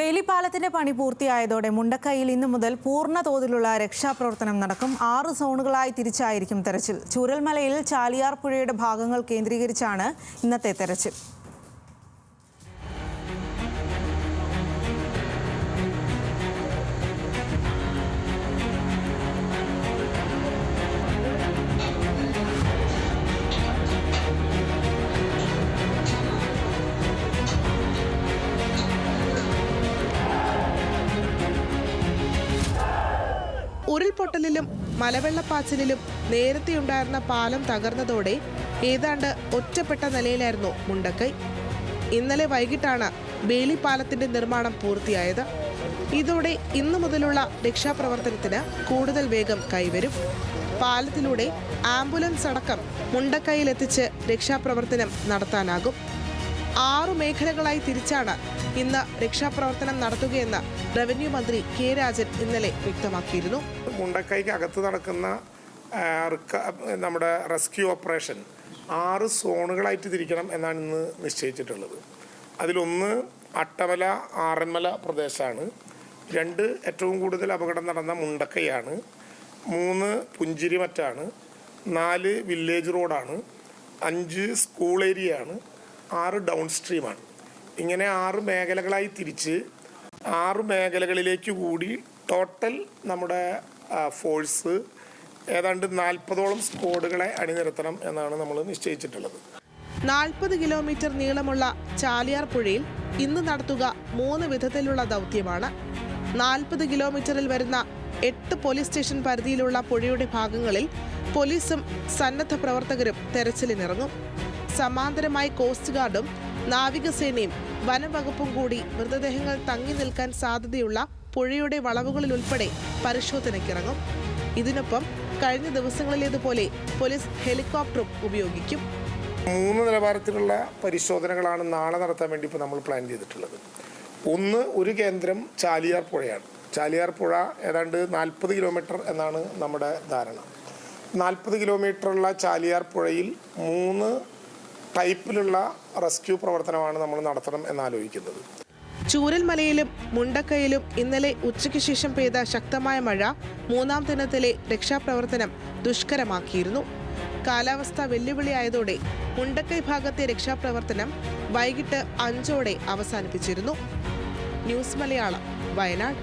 ബേലിപ്പാലത്തിന്റെ പണി പൂർത്തിയായതോടെ മുണ്ടക്കൈയിൽ ഇന്നു മുതൽ പൂർണ തോതിലുള്ള രക്ഷാപ്രവർത്തനം നടക്കും. ആറ് സോണുകളായി തിരിച്ചായിരിക്കും തെരച്ചിൽ. ചൂരൽമലയിൽ ചാലിയാർ പുഴയുടെ ഭാഗങ്ങൾ കേന്ദ്രീകരിച്ചാണ് ഇന്നത്തെ തെരച്ചിൽ. ഉരുൾപൊട്ടലിലും മലവെള്ളപ്പാച്ചിലിലും നേരത്തെയുണ്ടായിരുന്ന പാലം തകർന്നതോടെ ഏതാണ്ട് ഒറ്റപ്പെട്ട നിലയിലായിരുന്നു മുണ്ടക്കൈ. ഇന്നലെ വൈകിട്ടാണ് ബേലി പാലത്തിന്റെ നിർമ്മാണം പൂർത്തിയായത്. ഇതോടെ ഇന്നു മുതലുള്ള രക്ഷാപ്രവർത്തനത്തിന് കൂടുതൽ വേഗം കൈവരും. പാലത്തിലൂടെ ആംബുലൻസ് അടക്കം മുണ്ടക്കൈയിലെത്തിച്ച് രക്ഷാപ്രവർത്തനം നടത്താനാകും. ആറു മേഖലകളായി തിരിച്ചാണ് ഇന്ന് രക്ഷാപ്രവർത്തനം നടത്തുകയെന്ന് റവന്യൂ മന്ത്രി കെ രാജൻ ഇന്നലെ വ്യക്തമാക്കിയിരുന്നു. മുണ്ടക്കൈക്ക് അകത്ത് നടക്കുന്ന നമ്മുടെ റെസ്ക്യൂ ഓപ്പറേഷൻ ആറ് സോണുകളായിട്ട് തിരിക്കണം എന്നാണ് ഇന്ന് നിശ്ചയിച്ചിട്ടുള്ളത്. അതിലൊന്ന് അട്ടമല ആറന്മല പ്രദേശമാണ്. രണ്ട് ഏറ്റവും കൂടുതൽ അപകടം നടന്ന മുണ്ടക്കൈയാണ്. മൂന്ന് പുഞ്ചിരിമറ്റാണ്. നാല് വില്ലേജ് റോഡാണ്. അഞ്ച് സ്കൂൾ ഏരിയയാണ്. ആറ് ഡൗൺ സ്ട്രീമാണ് ഇങ്ങനെ ആറ് മേഖലകളായി തിരിച്ച് ആറ് മേഖലകളിലേക്ക് കൂടി ടോട്ടൽ നമ്മുടെ ഫോഴ്സ് ഏതാണ്ട് നാൽപ്പതോളം സ്കോഡുകളെ അണിനിരത്തണം എന്നാണ് നമ്മൾ നിശ്ചയിച്ചിട്ടുള്ളത്. നാൽപ്പത് കിലോമീറ്റർ നീളമുള്ള ചാലിയാർ പുഴയിൽ ഇന്ന് നടത്തുക മൂന്ന് വിധത്തിലുള്ള ദൗത്യമാണ്. നാൽപ്പത് കിലോമീറ്ററിൽ വരുന്ന എട്ട് പോലീസ് സ്റ്റേഷൻ പരിധിയിലുള്ള പുഴയുടെ ഭാഗങ്ങളിൽ പോലീസും സന്നദ്ധ പ്രവർത്തകരും തെരച്ചിലിനിറങ്ങും. സമാന്തരമായി കോസ്റ്റ് ഗാർഡും നാവികസേനയും വനംവകുപ്പും കൂടി മൃതദേഹങ്ങൾ തങ്ങി നിൽക്കാൻ സാധ്യതയുള്ള പുഴയുടെ വളവുകളിൽ ഉൾപ്പെടെ പരിശോധനയ്ക്കിറങ്ങും. ഇതിനൊപ്പം കഴിഞ്ഞ ദിവസങ്ങളിലേതുപോലെ പോലീസ് ഹെലികോപ്റ്ററും ഉപയോഗിക്കും. മൂന്ന് നിലവാരത്തിലുള്ള പരിശോധനകളാണ് നാളെ നടത്താൻ വേണ്ടി ഇപ്പോൾ നമ്മൾ പ്ലാൻ ചെയ്തിട്ടുള്ളത്. ഒന്ന് ഒരു കേന്ദ്രം ചാലിയാർ പുഴയാണ്. ചാലിയാർ പുഴ ഏതാണ്ട് നാൽപ്പത് കിലോമീറ്റർ എന്നാണ് നമ്മുടെ ധാരണ. നാൽപ്പത് കിലോമീറ്ററുള്ള ചാലിയാർ പുഴയിൽ മൂന്ന് ടൈപ്പിലുള്ള റെസ്ക്യൂ പ്രവർത്തനമാണ് നമ്മൾ നടത്തണം എന്നാലോചിക്കുന്നത്. ചൂരൽമലയിലും മുണ്ടക്കയിലും ഇന്നലെ ഉച്ചയ്ക്ക് ശേഷം പെയ്ത ശക്തമായ മഴ മൂന്നാം ദിനത്തിലെ രക്ഷാപ്രവർത്തനം ദുഷ്കരമാക്കിയിരുന്നു. കാലാവസ്ഥ വെല്ലുവിളിയായതോടെ മുണ്ടക്കൈ ഭാഗത്തെ രക്ഷാപ്രവർത്തനം വൈകിട്ട് അഞ്ചോടെ അവസാനിപ്പിച്ചിരുന്നു. ന്യൂസ് മലയാളം വയനാട്.